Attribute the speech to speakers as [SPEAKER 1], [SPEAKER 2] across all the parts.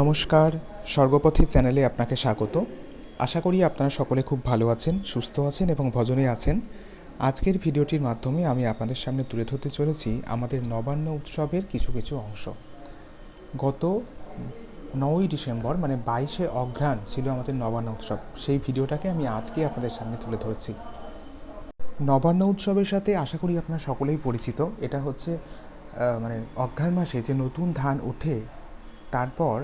[SPEAKER 1] নমস্কার, স্বর্গপথী চ্যানেলে আপনাকে স্বাগত। আশা করি আপনারা সকলে খুব ভালো আছেন, সুস্থ আছেন এবং ভজনে আছেন। আজকের ভিডিওটির মাধ্যমে আমি আপনাদের সামনে তুলে ধরতে চলেছি আমাদের নবান্ন উৎসবের কিছু কিছু অংশ। গত নয়ই ডিসেম্বর মানে বাইশে অঘ্রাণ ছিল আমাদের নবান্ন উৎসব। সেই ভিডিওটাকে আমি আজকে আপনাদের সামনে তুলে ধরছি। নবান্ন উৎসবের সাথে আশা করি আপনারা সকলেই পরিচিত। এটা হচ্ছে মানে অঘ্রাণ মাসে যে নতুন ধান ওঠে, তারপর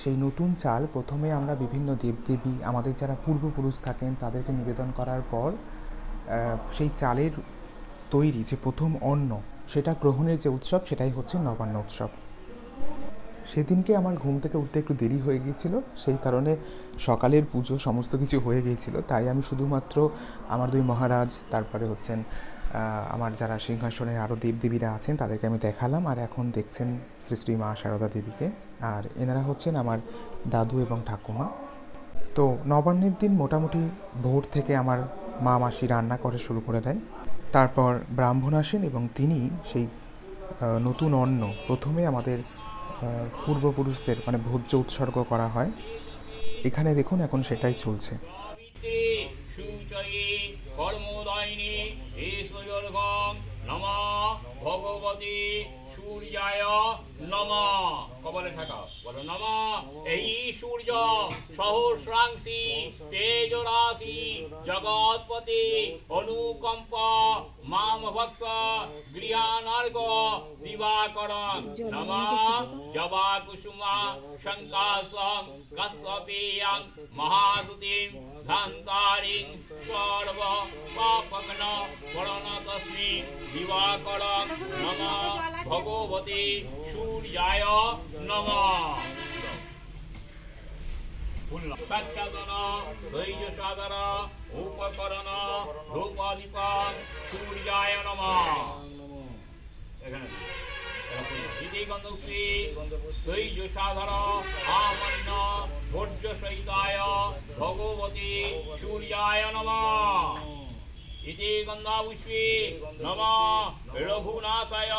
[SPEAKER 1] সেই নতুন চাল প্রথমে আমরা বিভিন্ন দেবদেবী আমাদের যারা পূর্বপুরুষ থাকেন, তাদেরকে নিবেদন করার পর সেই চালের তৈরি যে প্রথম অন্ন, সেটা গ্রহণের যে উৎসব, সেটাই হচ্ছে নবান্ন উৎসব। সেদিনকে আমার ঘুম থেকে উঠতে একটু দেরি হয়ে গিয়েছিল, সেই কারণে সকালের পুজো সমস্ত কিছু হয়ে গিয়েছিল, তাই আমি শুধুমাত্র আমার দুই মহারাজ, তারপরে হচ্ছেন আমার যারা সিংহাসনের আরও দেবদেবীরা আছেন, তাদেরকে আমি দেখালাম। আর এখন দেখছেন শ্রী শ্রী মা সারদা দেবীকে। আর এনারা হচ্ছেন আমার দাদু এবং ঠাকুমা। তো নবান্নের দিন মোটামুটি ভোর থেকে আমার মা মাসি রান্না করে শুরু করে দেয়। তারপর ব্রাহ্মণ আসেন এবং তিনি সেই নতুন অন্ন প্রথমে আমাদের পূর্বপুরুষদের মানে ভোজ্য উৎসর্গ করা হয়। এখানে দেখুন, এখন সেটাই চলছে।
[SPEAKER 2] সুচয়ে কর্মদায়িনী ঈশ্বরগং নম ভগবতী সূর্যায় নম। কবলে থাকা, বলো নম। এই সূর্য সহস্রাংশী তেজ জগৎপতি অনুকম্প, মাম ভক্ত গৃহানার্গ দিবাকরণ। নম জবা কুসুমা, শঙ্কাসং, কশ্যপেয়ং মহাদুতিম ধান্তারিং সর্ব পাপগ্ন পরণতস্মি দিবাকরং, নম, ভগবতী, সূর্যায়, নম। সচ্ছাদন ধৈর্য সাধন উপকরণ রূপাধিপন সূর্যায়, নম। এখানে ইতি গন্ধশ্রী ধৈর্য সাধন আমন্য ভোজ্য সহিতায় ভগবতী সূর্যায় নম ইতি গন্ধাপুষ্পী নম রঘুনাথায়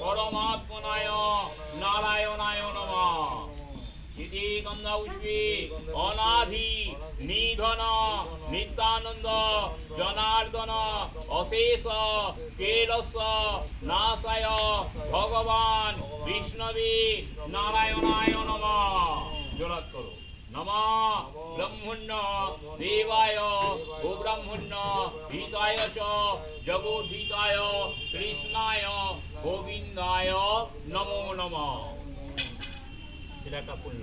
[SPEAKER 2] পরমাত্মনায় নারায়ণায় নম ইতি গন্ধাপুষ্পী অনাধি নিধন, নিত্যানন্দ, জনার্দন, অশেষ, কেলস, নাশায়, ভগবান, বিষ্ণবী, নারায়ণায় নম। জোরাত করো। নম ব্রহ্মণ্য দেবায় ও ব্রহ্মণ্য হিতায় চ, জগদ্ধিতায়, কৃষ্ণায়, গোবিন্দায় নমো নম। এটা একটা পুণ্য।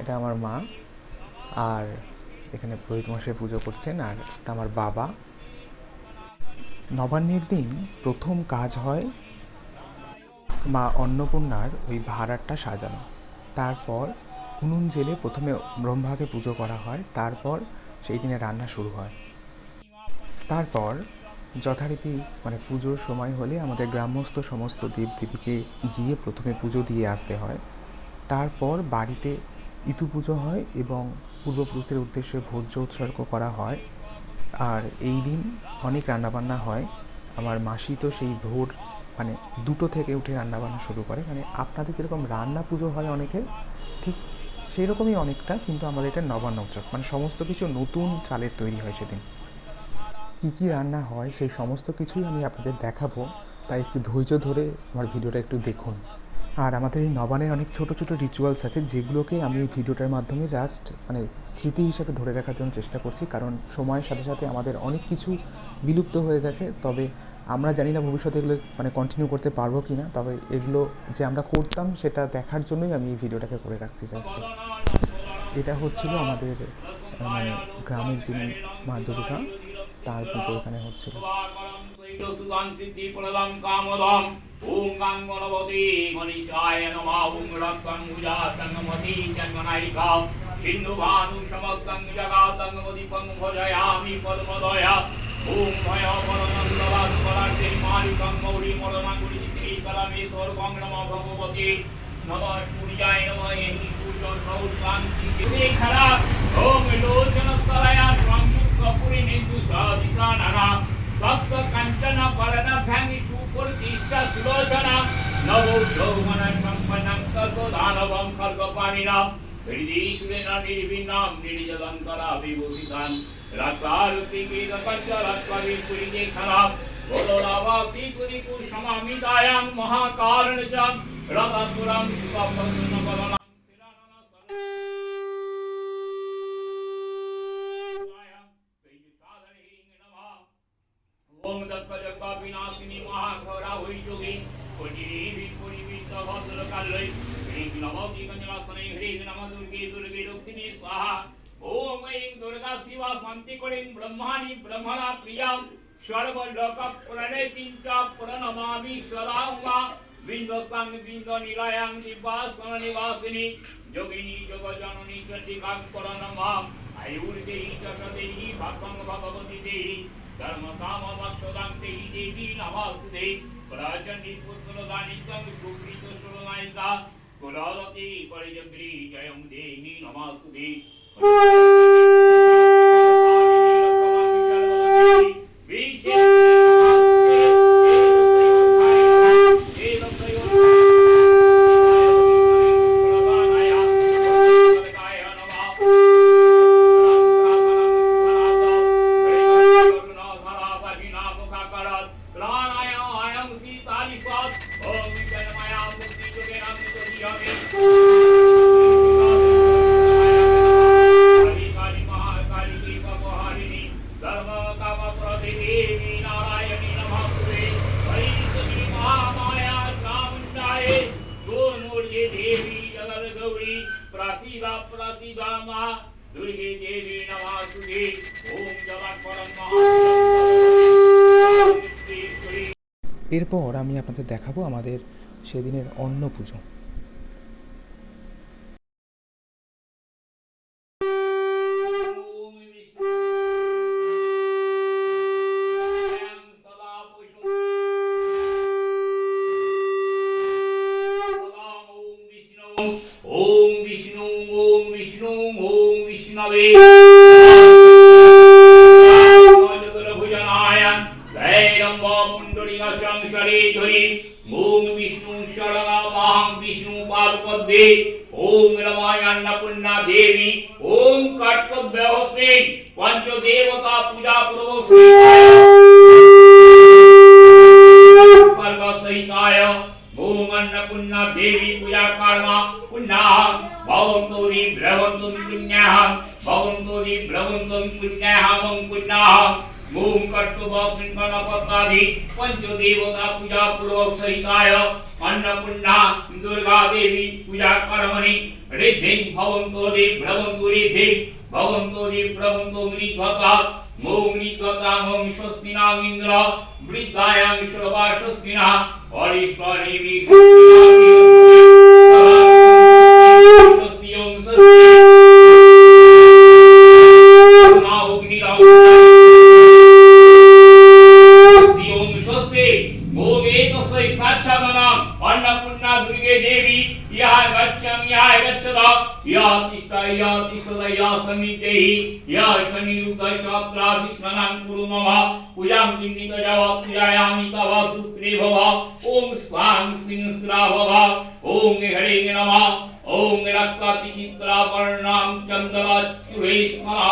[SPEAKER 1] এটা আমার মা। আর এখানে পুরোহিত মশাই পুজো করছেন আর এটা আমার বাবা। নবান্নের দিন প্রথম কাজ হয় মা অন্নপূর্ণার ওই ভাড়ারটা সাজানো। তারপর উনুন জেলে প্রথমে ব্রহ্মাকে পুজো করা হয়, তারপর সেই দিনে রান্না শুরু হয়। তারপর যথারীতি মানে পুজোর সময় হলে আমাদের গ্রামস্থ সমস্ত দেবদেবীকে গিয়ে প্রথমে পুজো দিয়ে আসতে হয়। তারপর বাড়িতে ইতু পুজো হয় এবং পূর্বপুরুষের উদ্দেশ্যে ভোজ্য উৎসর্গ করা হয়। আর এই দিন অনেক রান্নাবান্না হয়। আমার মাসি তো সেই ভোর মানে দুটো থেকে উঠে রান্নাবান্না শুরু করে। মানে আপনাদের যেরকম রান্না পুজো হয় অনেকের, ঠিক সেই রকমই অনেকটা, কিন্তু আমাদের এটা নবান্ন উৎসব। মানে সমস্ত কিছু নতুন চালের তৈরি হয় সেদিন। কী কী রান্না হয়, সেই সমস্ত কিছুই আমি আপনাদের দেখাবো। তাই একটু ধৈর্য ধরে আমার ভিডিওটা একটু দেখুন। আর আমাদের এই নবানের অনেক ছোট ছোট রিচুয়ালস আছে, যেগুলোকে আমি এই ভিডিওটার মাধ্যমে জাস্ট মানে স্মৃতি হিসাবে ধরে রাখার জন্য চেষ্টা করছি। কারণ সময়ের সাথে সাথে আমাদের অনেক কিছু বিলুপ্ত হয়ে গেছে, তবে আমরা জানি না ভবিষ্যতে এগুলো মানে কন্টিনিউ করতে পারব কি না তবে এগুলো যে আমরা করতাম সেটা দেখার জন্যই আমি এই ভিডিওটাকে করে রাখছি জাস্ট এটা হচ্ছিল আমাদের মানে গ্রামের যিনি মা দুর্গা তার পুজো এখানে হচ্ছিল।
[SPEAKER 2] নমঃ নমঃ ভগবতী নমঃ निर्विनाम निर्जलंतरा विभूषितान रक्तारती की तपस्या रक्तवीपुरी के खराब। बोलो रावाती पुरी को समामितायाम महाकारण जाम रतापुरम सुपापन्न बलना ओम तत्पर्यपा विनाशिनी महाघोरा हुई जोगी। कोटिरी भी पुरी भी तब लकालय যোগিনী যোগ জননী চণ্ডিকাং পরনমাম আয়ুর্দেহি যশদেহি ভাগং ভগবতী দেহি দেবী নমাস্তে পুত্র সুরনায়িকা কুলরতি পরিজগ্রী জয়ং দেহি নমাস্তে
[SPEAKER 1] এরপর আমি আপনাদের দেখাবো আমাদের সেদিনের অন্ন পুজো।
[SPEAKER 2] कालपद्ये ओम रमायान्न पुण्या देवी, ओम काटकव्यहस्ते पंचदेवता पूजा पूर्व सर्व सहिताय ओम अन्न पुण्या देवी पूजा कर्मा पुण्याः भवन्तो रि भ्रवन्तो पुण्याः भवन्तो रि भ्रवन्तो पुण्याः, मम पुण्याः, ओम कर्तव्यस्मिन् मनपत्ताधि पंचदेवता पूजा पूर्वक सहिताय अन्नपूर्णा दुर्गा देवी पूजा करमणि रिद्धि भवन्तो दे भ्रवन्तो रिद्धि, भवन्तो दे प्रवन्तो मृद्वता ॐ मृद्वतामं स्वस्तिनामिन्द्र वृद्धायां श्रवा स्वस्तिनः हरीश्वरेवी स्वस्ति ॐ स्वस्ति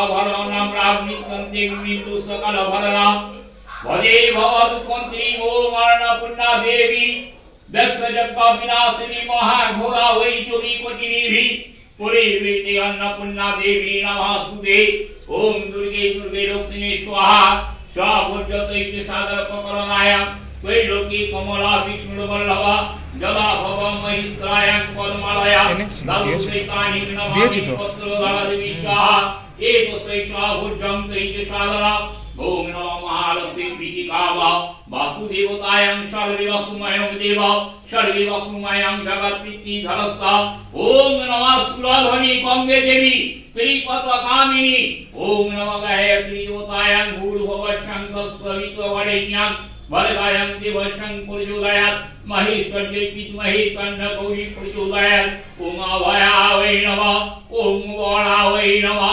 [SPEAKER 2] भरणां प्राप्नुवन्ति गृहीतु तो सकलभरणा भजे भवतु कन्त्रीं ॐ वर्णपूर्णा देवी। दक्ष जग्वा विनाशिनी महाघोरा वै चोरीकोटिनिभिः पुरीवीति अन्नपूर्णा देवी नमस्तुते ॐ दुर्गे दुर्गे रोक्षिणी स्वाहा। स्वाभुर्जतैति सादरपकरणाय वै लोके कमला विष्णुवल्लभा जला भव महिस्रायां पद्मालया। दादुश्रीतानि नमामि पत्रदादेवी स्वाहा एतस्वैश्वाभुजं तैजसाधरा ॐ नमो महालक्ष्मी प्रीतिकावा वासुदेवतायं सर्ववसुमयं देव सर्ववसुमयं जगत्पितृधरस्ता ॐ नमः सुराधनी गङ्गे देवी त्रिपथकामिनी ॐ नमः गायत्रीदेवतायां भूर्भुवशङ्कस्ववित्ववरेण्यां वरदायं दिवशं प्रचोदयात् महेश्वर्ये विद्महे कन्नकौरी प्रचोदयात् उमाभया वै नमः ॐ वणा वै नमः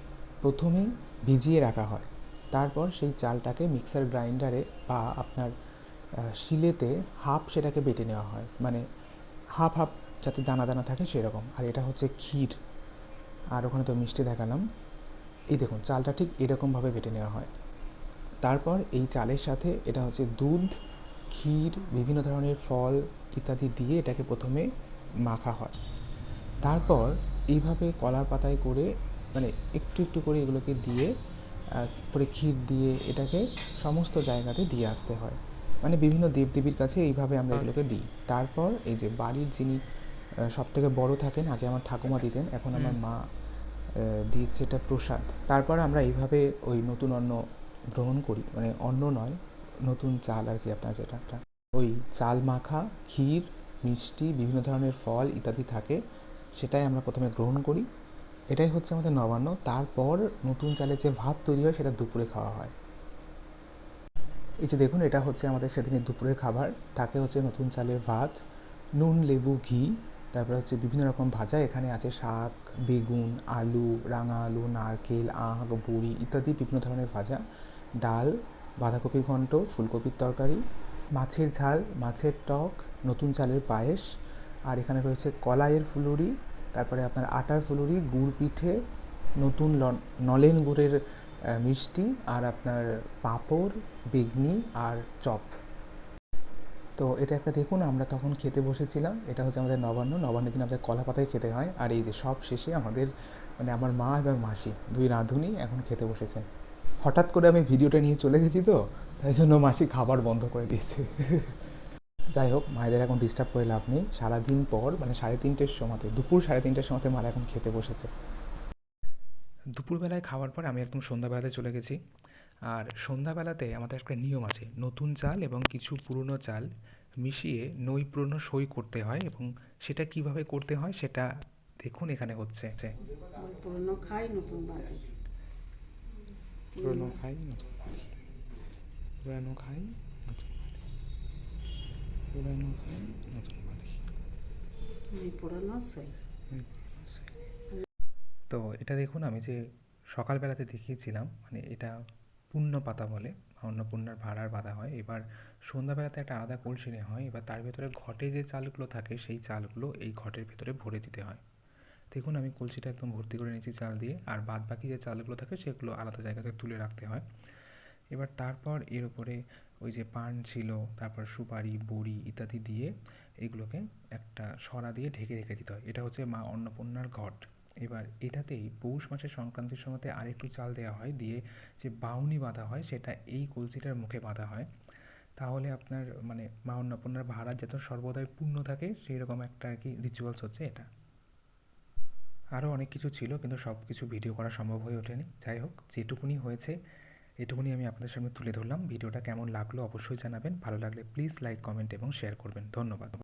[SPEAKER 1] প্রথমে ভিজিয়ে রাখা হয়। তারপর সেই চালটাকে মিক্সার গ্রাইন্ডারে বা আপনার শিলেতে হাফ সেটাকে বেটে নেওয়া হয়। মানে হাফ হাফ যাতে দানা দানা থাকে সেরকম। আর এটা হচ্ছে ক্ষীর। আর ওখানে তো মিষ্টি দেখালাম। এই দেখুন, চালটা ঠিক এরকমভাবে বেটে নেওয়া হয়। তারপর এই চালের সাথে এটা হচ্ছে দুধ, ক্ষীর, বিভিন্ন ধরনের ফল ইত্যাদি দিয়ে এটাকে প্রথমে মাখা হয়। তারপর এইভাবে কলার পাতায় করে মানে একটু একটু করে এগুলোকে দিয়ে করে ক্ষীর দিয়ে এটাকে সমস্ত জায়গাতে দিয়ে আসতে হয়। মানে বিভিন্ন দেবদেবীর কাছে এইভাবে আমরা এগুলোকে দিই। তারপর এই যে বাড়ির যিনি সব থেকে বড় থাকেন আগে আমার ঠাকুমা দিতেন এখন আমার মা দিয়েছে এটা প্রসাদ। তারপর আমরা এইভাবে ওই নতুন অন্ন গ্রহণ করি। মানে অন্ন নয় নতুন চাল আর কি আপনার যেটা একটা। ওই চাল মাখা ক্ষীর মিষ্টি বিভিন্ন ধরনের ফল ইত্যাদি থাকে সেটাই আমরা প্রথমে গ্রহণ করি। এটাই হচ্ছে আমাদের নবান্ন। তারপর নতুন চালের যে ভাত তৈরি হয়, সেটা দুপুরে খাওয়া হয়। এই যে দেখুন, এটা হচ্ছে আমাদের সেদিনের দুপুরের খাবার। থাকে হচ্ছে নতুন চালের ভাত, নুন, লেবু, ঘি, তারপরে হচ্ছে বিভিন্ন রকম ভাজা। এখানে আছে শাক, বেগুন, আলু, রাঙা আলু, নারকেল, আখ, বড়ি ইত্যাদি বিভিন্ন ধরনের ভাজা। ডাল, বাঁধাকপির ঘন্ট, ফুলকপির তরকারি, মাছের ঝাল, মাছের টক, নতুন চালের পায়েস, আর এখানে রয়েছে কলাইয়ের ফুলুরি তারপরে আপনার আটার ফুলুরি, গুড় পিঠে, নতুন লন- নলেন গুড়ের মিষ্টি আর আপনার পাঁপড়, বেগনি আর চপ। তো এটা একটা দেখুন, আমরা তখন খেতে বসেছিলাম। এটা হচ্ছে আমাদের নবান্ন। নবান্নের দিন আমাদের কলা পাতায় খেতে হয়। আর এই যে সব শেষে আমাদের মানে আমার মা এবং মাসি, দুই রাঁধুনি এখন খেতে বসেছেন হঠাৎ করে আমি ভিডিওটা নিয়ে চলে গেছি তো, তাই জন্য মাসি খাবার বন্ধ করে দিয়েছে। যাই হোক মায়েদের এখন ডিস্টার্ব করে লাভ নেই। সারাদিন পর মানে সাড়ে তিনটের সময়তে দুপুর সাড়ে তিনটের সময়তে মারা এখন খেতে বসেছে। দুপুরবেলায় খাওয়ার পর আমি একদম সন্ধ্যাবেলাতে চলে গেছি। আর সন্ধ্যাবেলাতে আমাদের একটা নিয়ম আছে নতুন চাল এবং কিছু পুরনো চাল মিশিয়ে নৈপুণ্য সই করতে হয় এবং সেটা কীভাবে করতে হয় সেটা দেখুন এখানে হচ্ছে।
[SPEAKER 3] পুরনো খাই নতুন
[SPEAKER 1] পুরনো খাই। তো এটা দেখুন, আমি যে সকালবেলাতে দেখিয়েছিলাম মানে এটা পূর্ণ পাতা বলে অন্নপূর্ণার ভাড়ার বাঁধা হয়। এবার সন্ধ্যাবেলাতে একটা আলাদা কলসি নেওয়া হয়। এবার তার ভেতরে ঘটে যে চালগুলো থাকে, সেই চালগুলো এই ঘটের ভেতরে ভরে দিতে হয়। দেখুন, আমি কলসিটা একদম ভর্তি করে নিয়েছি চাল দিয়ে, আর বাদ বাকি যে চালগুলো থাকে, সেগুলো আলাদা জায়গাতে তুলে রাখতে হয়। এবার তারপর এর উপরে ওই যে পান ছিল, তারপর সুপারি, বড়ি ইত্যাদি দিয়ে এগুলোকে একটা সরা দিয়ে ঢেকে রেখে দিতে হয়। এটা হচ্ছে মা অন্নপূর্ণার ঘট। এবার এটাতেই পৌষ মাসের সংক্রান্তির সময়তে আরেকটু চাল দেওয়া হয়, দিয়ে যে বাউনি বাঁধা হয়, সেটা এই কলসিটার মুখে বাঁধা হয়। তাহলে আপনার মানে মা অন্নপূর্ণার ভাড়া যাতে সর্বদাই পূর্ণ থাকে সেই রকম একটা আর কি রিচুয়ালস হচ্ছে এটা। আরও অনেক কিছু ছিল, কিন্তু সব কিছু ভিডিও করা সম্ভব হয়ে ওঠেনি। যাই হোক, যেটুকুনি হয়েছে এটুকুনি আমি আপনাদের সামনে তুলে ধরলাম। ভিডিওটা কেমন লাগল অবশ্যই জানাবেন। ভালো লাগলে প্লিজ লাইক কমেন্ট এবং শেয়ার করবেন। ধন্যবাদ।